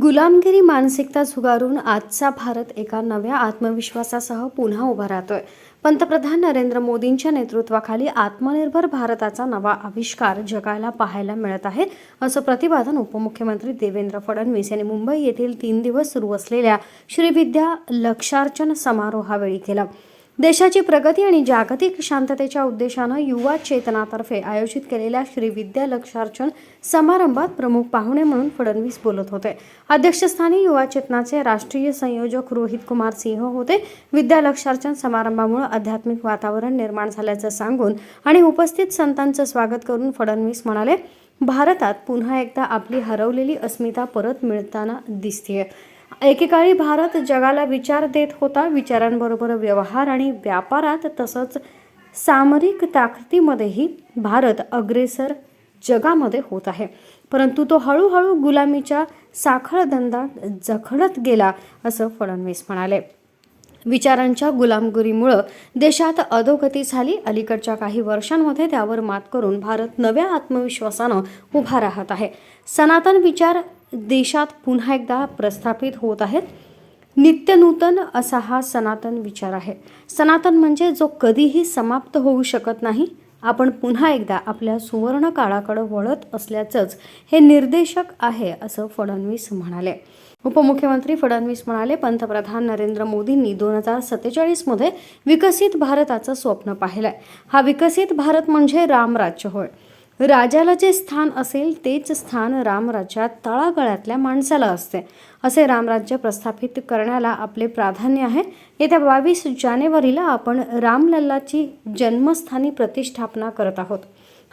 गुलामगिरी मानसिकता झुगारून आजचा भारत एका नव्या आत्मविश्वासासह पुन्हा उभा राहतोय. पंतप्रधान नरेंद्र मोदींच्या नेतृत्वाखाली आत्मनिर्भर भारताचा नवा आविष्कार जगाला पाहायला मिळत आहे असं प्रतिपादन उपमुख्यमंत्री देवेंद्र फडणवीस यांनी मुंबई येथील तीन दिवस सुरू असलेल्या श्रीविद्या लक्षार्चन समारोहावेळी केलं. देशाची प्रगती आणि जागतिक शांततेच्या उद्देशानं युवा चेतनातर्फे आयोजित केलेल्या श्री विद्या लक्षार्चन समारंभात प्रमुख पाहुणे म्हणून फडणवीस बोलत होते. अध्यक्षस्थानी युवा चेतनाचे राष्ट्रीय संयोजक रोहित कुमार सिंह होते. विद्या लक्षार्चन समारंभामुळे आध्यात्मिक वातावरण निर्माण झाल्याचं सांगून आणि उपस्थित संतांचं स्वागत करून फडणवीस म्हणाले भारतात पुन्हा एकदा आपली हरवलेली अस्मिता परत मिळताना दिसतेय. एकेकाळी भारत जगाला विचार देत होता. विचारांबरोबर व्यवहार आणि व्यापारात तसंच सामरिक ताकदीमध्येही भारत अग्रेसर जगामध्ये होत आहे. परंतु तो हळूहळू गुलामीच्या साखळदंडात जखडत गेला असं फडणवीस म्हणाले. विचारांच्या गुलामगिरीमुळं देशात अधोगती झाली अलीकडच्या काही वर्षांमध्ये त्यावर मात करून भारत नव्या आत्मविश्वासानं उभा राहत आहे. सनातन विचार देशात पुन्हा एकदा प्रस्थापित होत आहेत. नित्यनूतन असा हा सनातन विचार आहे. सनातन म्हणजे जो कधीही समाप्त होऊ शकत नाही आपण पुन्हा एकदा आपल्या सुवर्ण काळाकडे वळत असल्याचंच हे निर्देशक आहे असं फडणवीस म्हणाले. उपमुख्यमंत्री फडणवीस म्हणाले पंतप्रधान नरेंद्र मोदींनी दोन हजार सत्तेचाळीसमध्ये विकसित भारताचं स्वप्न पाहिलंय. हा विकसित भारत म्हणजे रामराज्य होय. राजाला जे स्थान असेल तेच स्थान रामराज्यात तळागळ्यातल्या माणसाला असते. असे रामराज्य प्रस्थापित करण्याला आपले प्राधान्य आहे. येत्या बावीस जानेवारीला आपण रामलल्लाची जन्मस्थानी प्रतिष्ठापना करत आहोत.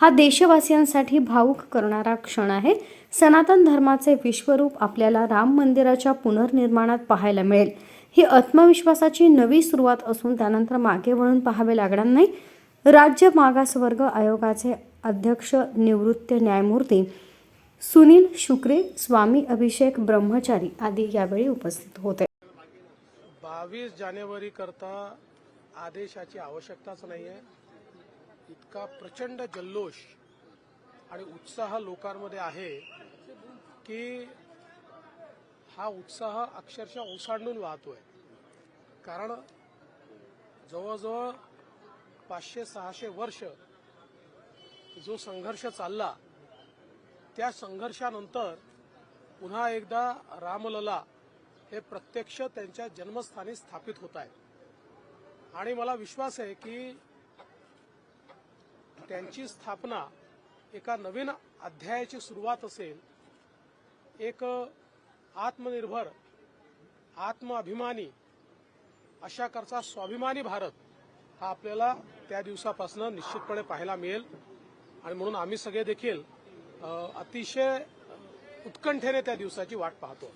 हा देशवासियांसाठी भावूक करणारा क्षण आहे. सनातन धर्माचे विश्वरूप आपल्याला राम मंदिराच्या पुनर्निर्माणात पाहायला मिळेल. ही आत्मविश्वासाची नवी सुरुवात असून त्यानंतर मागे वळून पाहावे लागणार नाही. राज्य मागासवर्ग आयोगाचे अध्यक्ष निवृत्त न्यायमूर्ती सुनील शुक्रे स्वामी अभिषेक ब्रह्मचारी आदी यावेळी उपस्थित होते. बावीस जानेवारी करता आदेशाची आवश्यकताच नाही आहे इतका प्रचंड जल्लोष आणि उत्साह लोकांमध्ये आहे की हा उत्साह अक्षरशः ओसांडून वाहतोय. कारण जवळजवळ पाचशे सहाशे वर्ष जो संघर्ष चालला त्या संघर्षानंतर पुन्हा एकदा रामलला हे प्रत्यक्ष त्यांच्या जन्मस्थानी स्थापित होत आहे. आणि मला विश्वास आहे की त्यांची स्थापना एका नवीन अध्यायाची सुरुवात असेल एक आत्मनिर्भर आत्मअभिमानी अशा करता स्वाभिमानी भारत हा आपल्याला त्या दिवसापासून निश्चितपणे पाहायला मिळेल. आणि म्हणून आम्ही सगळे देखील अतिशय उत्कंठेने त्या दिवसाची वाट पाहतो.